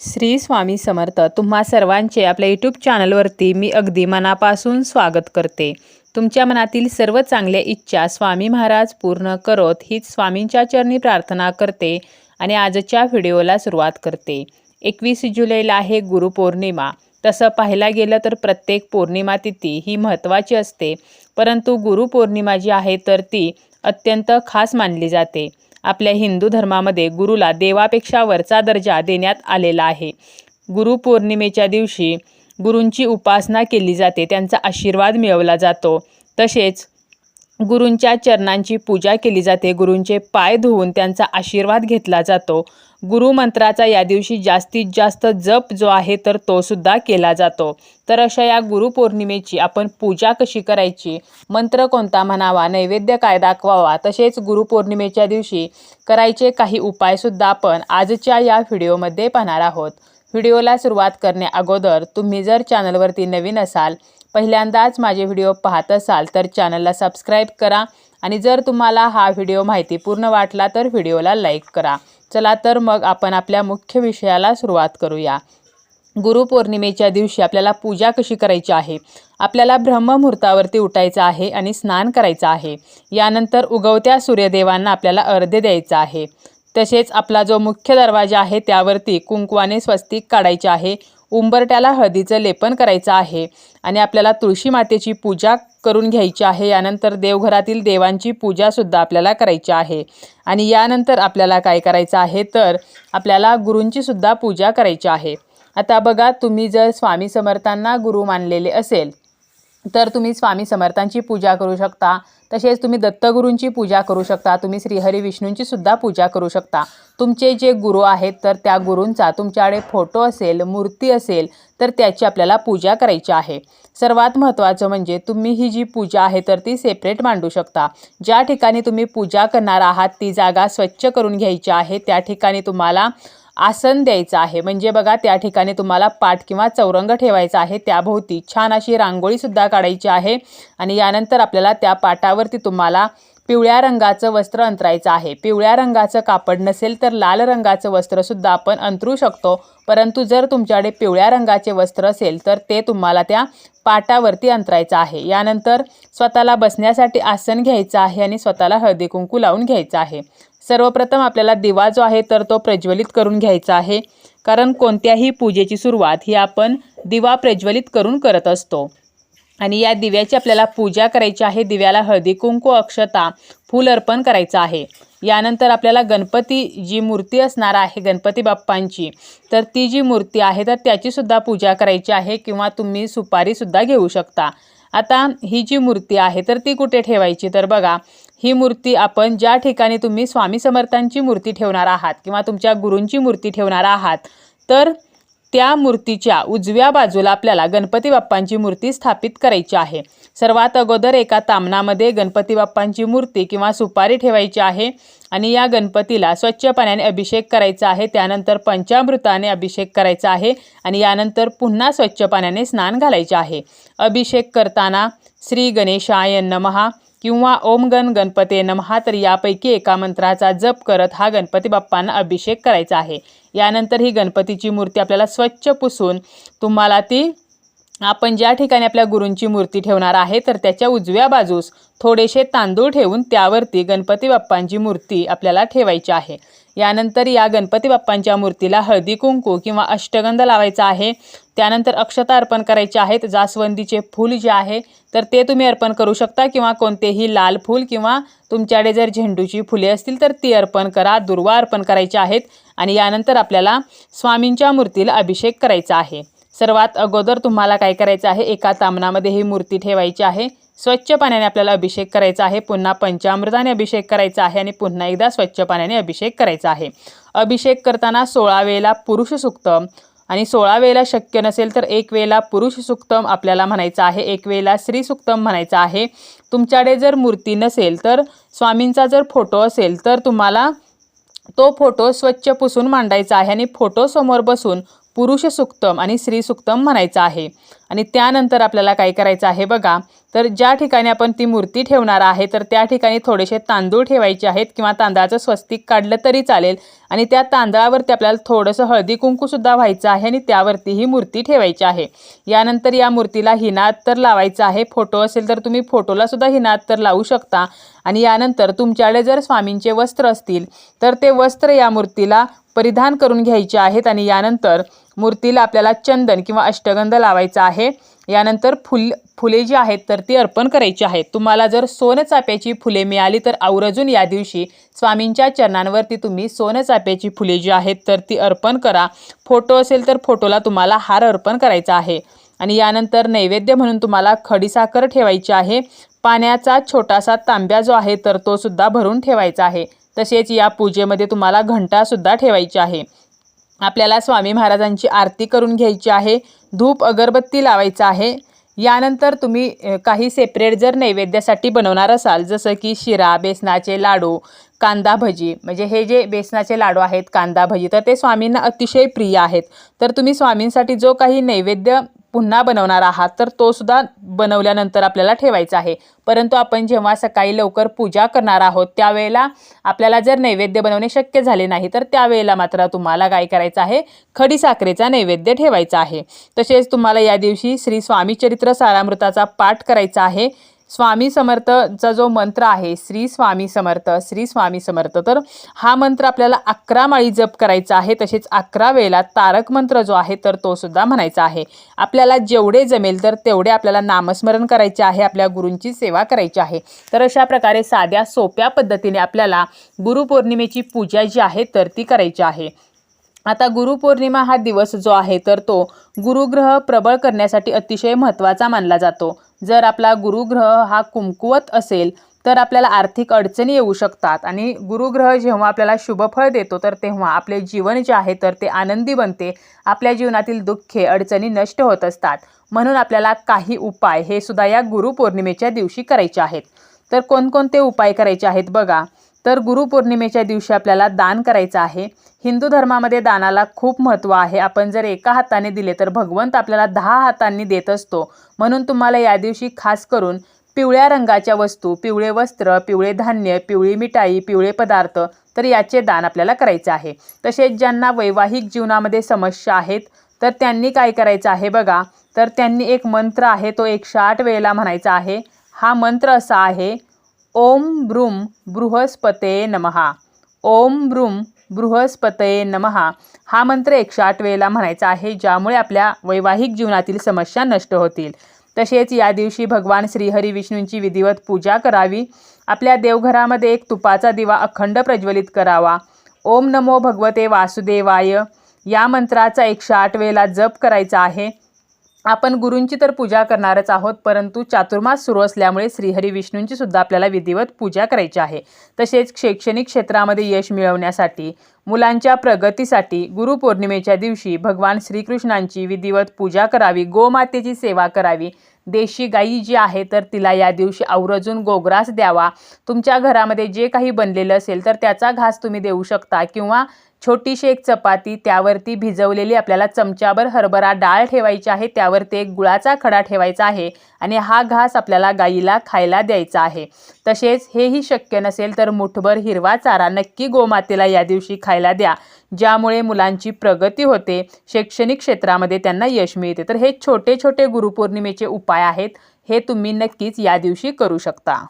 श्री स्वामी समर्थ. तुम्हा सर्वांचे आपल्या यूट्यूब चॅनलवरती मी अगदी मनापासून स्वागत करते. तुमच्या मनातील सर्व चांगल्या इच्छा स्वामी महाराज पूर्ण करोत हीच स्वामींच्या चरणी प्रार्थना करते आणि आजच्या व्हिडिओला सुरुवात करते. एकवीस जुलैला आहे गुरुपौर्णिमा. तसं पाहायला गेलं तर प्रत्येक पौर्णिमा तिथी ही महत्त्वाची असते परंतु गुरुपौर्णिमा जी आहे तर ती अत्यंत खास मानली जाते. आपल्या हिंदू धर्मामध्ये गुरुला देवापेक्षा वरचा दर्जा देण्यात आलेला आहे. गुरुपौर्णिमेच्या दिवशी गुरूंची उपासना केली जाते त्यांचा आशीर्वाद मिळवला जातो. तसेच गुरूंच्या चरणांची पूजा केली जाते गुरूंचे पाय धुवून त्यांचा आशीर्वाद घेतला जातो. गुरुमंत्राचा या दिवशी जास्तीत जास्त जप जो आहे तर तो सुद्धा केला जातो. तर अशा या गुरुपौर्णिमेची आपण पूजा कशी करायची? मंत्र कोणता म्हणावा? नैवेद्य काय दाखवावा? तसेच गुरुपौर्णिमेच्या दिवशी करायचे काही उपायसुद्धा आपण आजच्या या व्हिडिओमध्ये पाहणार आहोत. व्हिडिओला सुरुवात करण्या अगोदर तुम्ही जर चॅनलवरती नवीन असाल पहिल्यांदाच माझे व्हिडिओ पाहत असाल तर चॅनलला सबस्क्राईब करा आणि जर तुम्हाला हा व्हिडिओ माहितीपूर्ण वाटला तर व्हिडिओला लाईक करा. चला तर मग आपण आपल्या मुख्य विषयाला सुरुवात करूया. गुरुपौर्णिमेच्या दिवशी आपल्याला पूजा कशी करायची आहे? आपल्याला ब्रह्ममुहूर्तावरती उठायचं आहे आणि स्नान करायचं आहे. यानंतर उगवत्या सूर्यदेवांना आपल्याला अर्धे द्यायचं आहे. तसेच आपला जो मुख्य दरवाजा आहे त्यावरती कुंकवाने स्वस्तिक काढायचे आहे. उंबरट्याला हळदीचं लेपन करायचं आहे आणि आपल्याला तुळशी मातेची पूजा करून घ्यायची आहे. यानंतर देवघरातील देवांची पूजासुद्धा आपल्याला करायची आहे. आणि यानंतर आपल्याला काय करायचं आहे तर आपल्याला गुरूंचीसुद्धा पूजा करायची आहे. आता बघा तुम्ही जर स्वामी समर्थांना गुरु मानलेले असेल तर तुम्ही स्वामी समर्थांची पूजा करू शकता. तसेच तुम्ही दत्तगुरूंची पूजा करू शकता. तुम्ही श्रीहरी विष्णूंची सुद्धा पूजा करू शकता. तुमचे जे गुरु आहेत तर त्या गुरूंचा तुमच्याकडे फोटो असेल मूर्ती असेल तर त्याची आपल्याला पूजा करायची आहे. सर्वात महत्त्वाचं म्हणजे तुम्ही ही जी पूजा आहे तर ती सेपरेट मांडू शकता. ज्या ठिकाणी तुम्ही पूजा करणार आहात ती जागा स्वच्छ करून घ्यायची आहे त्या ठिकाणी तुम्हाला आसन द्यायचं आहे. म्हणजे बघा त्या ठिकाणी तुम्हाला पाठ किंवा चौरंग ठेवायचा आहे. त्याभोवती छान अशी रांगोळीसुद्धा काढायची आहे. आणि यानंतर आपल्याला त्या पाटावरती तुम्हाला पिवळ्या रंगाचं वस्त्र अंतरायचं आहे. पिवळ्या रंगाचं कापड नसेल तर लाल रंगाचं वस्त्रसुद्धा आपण अंतरू शकतो. परंतु जर तुमच्याकडे पिवळ्या रंगाचे वस्त्र असेल तर ते तुम्हाला त्या पाटावरती अंतरायचं आहे. यानंतर स्वतःला बसण्यासाठी आसन घ्यायचं आहे आणि स्वतःला हळदी कुंकू लावून घ्यायचं आहे. सर्वप्रथम आपल्याला दिवा जो आहे तर तो प्रज्वलित करून घ्यायचा आहे. कारण कोणत्याही पूजेची सुरुवात ही आपण दिवा प्रज्वलित करून करत असतो. आणि या दिव्याची आपल्याला पूजा करायची आहे दिव्याला हळदी कुंकू अक्षता फूल अर्पण करायचं आहे. यानंतर आपल्याला गणपती जी मूर्ती असणार आहे गणपती बाप्पांची तर ती जी मूर्ती आहे तर त्याचीसुद्धा पूजा करायची आहे किंवा तुम्ही सुपारीसुद्धा घेऊ शकता. आता ही जी मूर्ती आहे तर ती कुठे ठेवायची? तर बघा ही मूर्ती आपण ज्या ठिकाणी तुम्ही स्वामी समर्थांची मूर्ती ठेवणार आहात किंवा तुमच्या गुरूंची मूर्ती ठेवणार आहात तर त्या मूर्तीच्या उजव्या बाजूला आपल्याला गणपती बाप्पांची मूर्ती स्थापित करायची आहे. सर्वात अगोदर एका तामणामध्ये गणपती बाप्पांची मूर्ती किंवा सुपारी ठेवायची आहे आणि या गणपतीला स्वच्छ पाण्याने अभिषेक करायचा आहे. त्यानंतर पंचामृताने अभिषेक करायचा आहे आणि यानंतर पुन्हा स्वच्छ पाण्याने स्नान घालायचे आहे. अभिषेक करताना श्री गणेशाय नमहा किंवा ओम गण गणपते नमहा तर यापैकी एका मंत्राचा जप करत हा गणपती बाप्पांना अभिषेक करायचा आहे. यानंतर ही गणपतीची मूर्ती आपल्याला स्वच्छ पुसून तुम्हाला ती आपण ज्या ठिकाणी आपल्या गुरूंची मूर्ती ठेवणार आहे तर त्याच्या उजव्या बाजूस थोडेसे तांदूळ ठेवून त्यावरती गणपती बाप्पांची मूर्ती आपल्याला ठेवायची आहे. यानंतर या गणपती बाप्पांच्या मूर्तीला हळदी कुंकू किंवा अष्टगंध लावायचा आहे. त्यानंतर अक्षता अर्पण करायचे आहेत. जास्वंदीचे फूल जे आहे तर ते तुम्ही अर्पण करू शकता किंवा कोणतेही लाल फूल किंवा तुमच्याकडे जर झेंडूची फुले असतील तर ती अर्पण करा दुर्वा अर्पण करायचे आहेत आणि यानंतर आपल्याला स्वामींच्या मूर्तीला अभिषेक करायचा आहे. सर्वात अगोदर तुम्हाला काय करायचं आहे? एका तामणामध्ये ही मूर्ती ठेवायची आहे. स्वच्छ पाण्याने आपल्याला अभिषेक करायचा आहे. पुन्हा पंचामृताने अभिषेक करायचा आहे आणि पुन्हा एकदा स्वच्छ पाण्याने अभिषेक करायचा आहे. अभिषेक करताना सोळा वेळेला पुरुष सुक्तम आणि सोळा वेळेला शक्य नसेल तर एक वेळेला पुरुष सुक्तम आपल्याला म्हणायचं आहे. एक वेळेला स्त्री सुक्तम म्हणायचं आहे. तुमच्याकडे जर मूर्ती नसेल तर स्वामींचा जर फोटो असेल तर तुम्हाला तो फोटो स्वच्छ पुसून मांडायचा आहे आणि फोटो समोर बसून पुरुष सुक्तम आणि स्त्री सुक्तम म्हणायचं आहे. आणि त्यानंतर आपल्याला काय करायचं आहे बघा तर ज्या ठिकाणी आपण ती मूर्ती ठेवणार आहे तर त्या ठिकाणी थोडेसे तांदूळ ठेवायचे आहेत किंवा तांदळाचं स्वस्तिक काढलं तरी चालेल. आणि त्या तांदळावरती आपल्याला थोडंसं हळदी कुंकूसुद्धा व्हायचं आहे आणि त्यावरती ही मूर्ती ठेवायची आहे. यानंतर या मूर्तीला हिना तर लावायचं आहे. फोटो असेल तर तुम्ही फोटोलासुद्धा हिना तर लावू शकता. आणि यानंतर तुमच्याकडे जर स्वामींचे वस्त्र असतील तर ते वस्त्र या मूर्तीला परिधान करून घ्यायचे आहेत. आणि यानंतर मूर्तीला आपल्याला चंदन किंवा अष्टगंध लावायचा आहे. यानंतर फुल फुले जी आहेत तर ती अर्पण करायची आहेत. तुम्हाला जर सोनचाप्याची फुले मिळाली तर आवर्जून या दिवशी स्वामींच्या चरणांवरती तुम्ही सोनचाप्याची फुले जी आहेत तर ती अर्पण करा. फोटो असेल तर फोटोला तुम्हाला हार अर्पण करायचा आहे. आणि यानंतर नैवेद्य म्हणून तुम्हाला खडीसाखर ठेवायची आहे. पाण्याचा छोटासा तांब्या जो आहे तर तो सुद्धा भरून ठेवायचा आहे. तसेच या पूजेमध्ये तुम्हाला घंटासुद्धा ठेवायची आहे. आपल्याला स्वामी महाराजांची आरती करून घ्यायची आहे धूप अगरबत्ती लावायचं आहे. यानंतर तुम्ही काही सेपरेट जर नैवेद्यासाठी बनवणार असाल जसं की शिरा बेसनाचे लाडू कांदा भजी म्हणजे हे जे बेसनाचे लाडू आहेत कांदा भजी तर ते स्वामींना अतिशय प्रिय आहेत. तर तुम्ही स्वामींसाठी जो काही नैवेद्य पुन्हा बनवणार आहात तर तो सुद्धा बनवल्यानंतर आपल्याला ठेवायचा आहे. परंतु आपण जेव्हा सकाळी लवकर पूजा करणार आहोत त्यावेळेला आपल्याला जर नैवेद्य बनवणे शक्य झाले नाही तर त्यावेळेला मात्र तुम्हाला काय करायचं आहे? खडीसाखरेचा नैवेद्य ठेवायचा आहे. तसेच तुम्हाला या दिवशी श्री स्वामी चरित्र सारामृताचा पाठ करायचा आहे. स्वामी समर्थचा जो मंत्र आहे श्री स्वामी समर्थ श्री स्वामी समर्थ तर हा मंत्र आपल्याला अकरा माळी जप करायचा आहे तसेच अकरा वेळेला तारक मंत्र जो आहे तर तो सुद्धा म्हणायचा आहे. आपल्याला जेवढे जमेल तर तेवढे आपल्याला नामस्मरण करायचे आहे आपल्या गुरूंची सेवा करायची आहे. तर अशा प्रकारे साध्या सोप्या पद्धतीने आपल्याला गुरुपौर्णिमेची पूजा जी आहे तर ती करायची आहे. आता गुरुपौर्णिमा हा दिवस जो आहे तर तो गुरुग्रह प्रबळ करण्यासाठी अतिशय महत्त्वाचा मानला जातो. जर आपला गुरुग्रह हा कुमकुवत असेल तर आपल्याला आर्थिक अडचणी येऊ शकतात. आणि गुरुग्रह जेव्हा आपल्याला शुभफळ देतो तर तेव्हा आपले जीवन जे आहे तर ते आनंदी बनते. आपल्या जीवनातील दुःखे अडचणी नष्ट होत असतात. म्हणून आपल्याला काही उपाय हे सुद्धा या गुरुपौर्णिमेच्या दिवशी करायचे आहेत. तर कोणकोणते उपाय करायचे आहेत बघा. तर गुरुपौर्णिमेच्या दिवशी आपल्याला दान करायचं आहे. हिंदू धर्मामध्ये दानाला खूप महत्त्व आहे. आपण जर एका हाताने दिले तर भगवंत आपल्याला दहा हातांनी देत असतो. म्हणून तुम्हाला या दिवशी खास करून पिवळ्या रंगाच्या वस्तू पिवळे वस्त्र पिवळे धान्य पिवळी मिठाई पिवळे पदार्थ तर याचे दान आपल्याला करायचे आहे. तसेच ज्यांना वैवाहिक जीवनामध्ये समस्या आहेत तर त्यांनी काय करायचं आहे बघा. तर त्यांनी एक मंत्र आहे तो एकशे आठ वेळेला म्हणायचा आहे. हा मंत्र असा आहे ओम ब्रूम बृहस्पते नमहा ओम ब्रूम बृहस्पतये नमहा हा मंत्र एकशे आठ वेळेला म्हणायचा आहे ज्यामुळे आपल्या वैवाहिक जीवनातील समस्या नष्ट होतील. तसेच या दिवशी भगवान श्रीहरी विष्णूंची विधिवत पूजा करावी. आपल्या देवघरामध्ये एक तुपाचा दिवा अखंड प्रज्वलित करावा. ओम नमो भगवते वासुदेवाय. या मंत्राचा एकशे आठ वेळेला जप करायचा आहे. आपण गुरूंची तर पूजा करणारच आहोत परंतु चातुर्मास सुरू असल्यामुळे श्रीहरी विष्णूंची सुद्धा आपल्याला विधिवत पूजा करायची आहे. तसेच शैक्षणिक क्षेत्रामध्ये यश मिळवण्यासाठी मुलांच्या प्रगतीसाठी गुरुपौर्णिमेच्या दिवशी भगवान श्रीकृष्णांची विधिवत पूजा करावी गोमातेची सेवा करावी. देशी गाई जी आहे तर तिला या दिवशी आवर्जून गोग्रास द्यावा. तुमच्या घरामध्ये जे काही बनलेलं असेल तर त्याचा घास तुम्ही देऊ शकता किंवा छोटीशी एक चपाती त्यावरती भिजवलेली आपल्याला चमच्याभर हरभरा डाळ ठेवायची आहे त्यावरती एक गुळाचा खडा ठेवायचा आहे आणि हा घास आपल्याला गाईला खायला द्यायचा आहे. तसेच हेही शक्य नसेल तर मुठभर हिरवा चारा नक्की गोमातेला या दिवशी खायला द्या ज्यामुळे मुलांची प्रगती होते शैक्षणिक क्षेत्रामध्ये त्यांना यश मिळते. तर हे छोटे छोटे गुरुपौर्णिमेचे उपाय आहेत हे तुम्ही नक्कीच या दिवशी करू शकता.